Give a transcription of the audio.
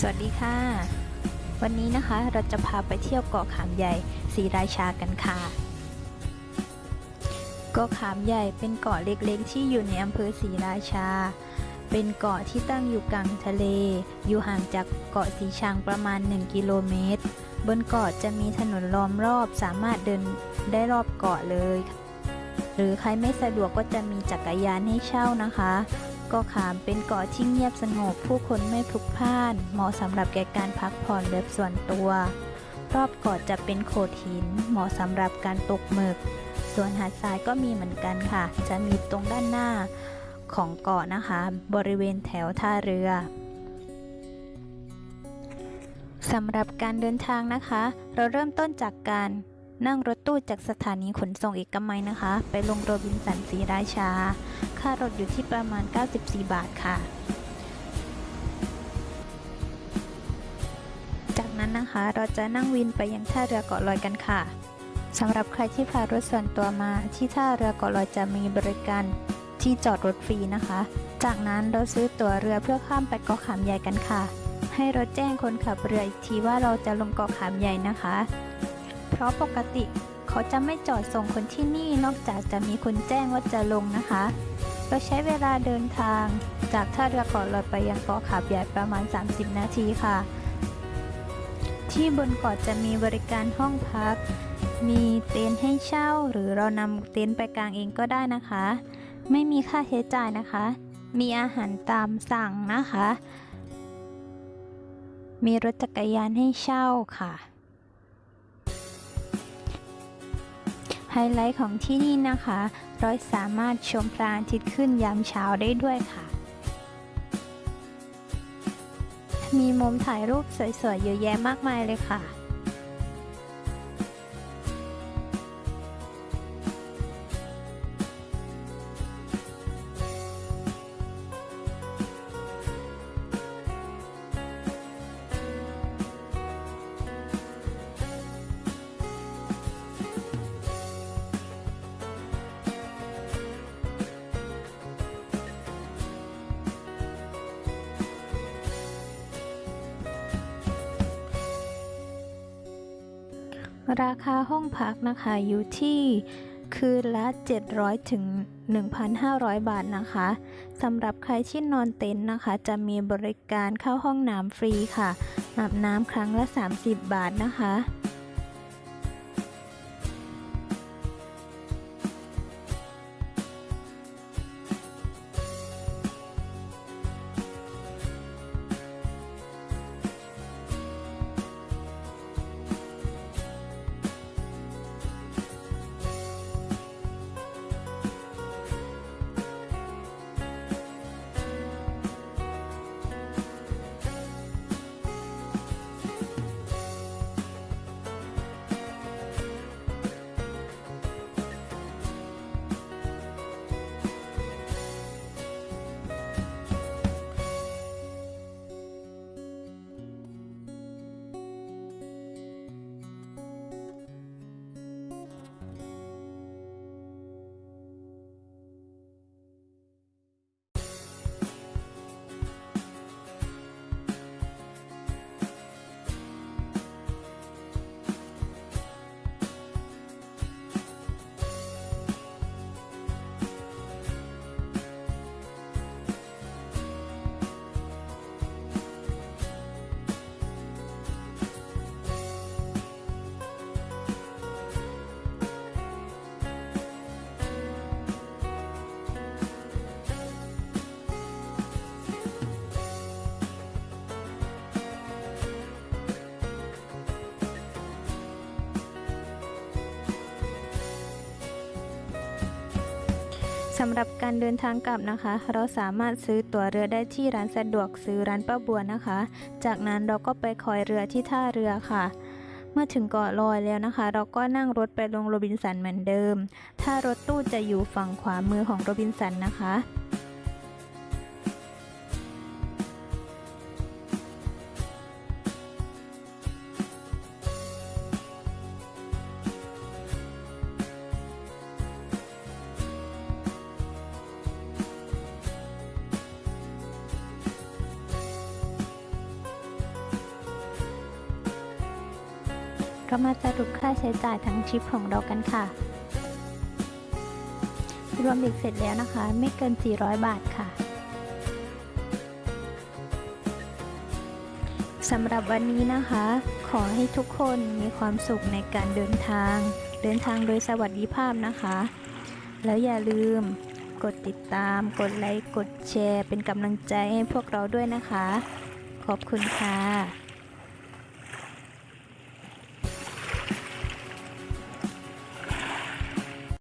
สวัสดีค่ะ วันนี้นะคะเราจะพาไปเที่ยวเกาะขามใหญ่ศรีราชากันค่ะ เกาะขามใหญ่เป็นเกาะเล็กๆ ที่อยู่ในอำเภอศรีราชา เป็นเกาะที่ตั้งอยู่กลางทะเล อยู่ห่างจากเกาะสีชังประมาณ 1 กิโลเมตร บนเกาะจะมีถนนล้อมรอบสามารถเดินได้รอบเกาะเลย หรือใครไม่สะดวกก็จะมีจักรยานให้เช่านะคะ กาะขามเป็นเกาะที่เงียบสงบผู้คนไม่พลุกพล่าน เหมาะสำหรับแก่การพักผ่อนแบบส่วนตัว รอบเกาะจะเป็นโขดหิน เหมาะสำหรับการตกหมึก ส่วนหาดทรายก็มีเหมือนกันค่ะ จะมีตรงด้านหน้าของเกาะนะคะ บริเวณแถวท่าเรือสำหรับการเดินทางนะคะ เราเริ่มต้นจากการ นั่งรถตู้จากสถานีขนส่งเอกมัยนะคะ ไปลงโรบินสันศรีราชา ค่ารถอยู่ที่ประมาณ 94 บาทค่ะ จากนั้นนะคะเราจะนั่งวินไปยังท่าเรือเกาะลอยกันค่ะสำหรับใครที่พารถส่วนตัวมาที่ท่าเรือเกาะลอยจะมีบริการที่จอดรถฟรีนะคะ จากนั้นเราซื้อตั๋วเรือเพื่อข้ามไปเกาะขามใหญ่กันค่ะ ให้เราแจ้งคนขับเรืออีกทีว่าเราจะลงเกาะขามใหญ่นะคะ เพราะปกติเขาจะไม่จอดส่งคนที่นี่นอกจากจะมีคนแจ้งว่าจะลงนะคะ เราใช้เวลาเดินทางจากท่าเรือเกาะลอยไปยังเกาะขาบใหญ่ประมาณ 30 นาทีค่ะ ที่บนเกาะจะมีบริการห้องพัก มีเต็นท์ให้เช่า หรือเรานำเต็นท์ไปกางเองก็ได้นะคะ ไม่มีค่าใช้จ่ายนะคะ มีอาหารตามสั่งนะคะ มีรถจักรยานให้เช่าค่ะ ไฮไลท์ของที่นี่นะคะ เราสามารถชมพระอาทิตย์ขึ้นยามเช้าได้ด้วยค่ะ มีมุมถ่ายรูปสวยๆเยอะแยะมากมายเลยค่ะ ราคาห้องพักนะคะอยู่ที่คืนละ 700 ถึง 1,500 บาทนะคะสำหรับใครที่นอนเต็นท์นะคะ จะมีบริการเข้าห้องน้ำฟรีค่ะอาบน้ำครั้งละ 30 บาทนะคะำหรับการเดินทางกลับนะคะ เราสามารถซื้อตั๋วเรือได้ที่ร้านสะดวกซื้อร้านป้าบัวนะคะ จากนั้นเราก็ไปคอยเรือที่ท่าเรือค่ะ เมื่อถึงเกาะลอยแล้วนะคะ เราก็นั่งรถไปลงโรบินสันเหมือนเดิม ถ้ารถตู้จะอยู่ฝั่งขวามือของโรบินสันนะคะ ก็มาสรุปค่าใช้จ่ายทั้งทริปของเรากันค่ะ รวมเบ็ดเสร็จแล้วนะคะ ไม่เกิน 400 บาทค่ะสำหรับวันนี้นะคะ ขอให้ทุกคนมีความสุขในการเดินทาง เดินทางโดยสวัสดิภาพนะคะ แล้วอย่าลืมกดติดตาม กดไลค์ กดแชร์ เป็นกำลังใจให้พวกเราด้วยนะคะ ขอบคุณค่ะ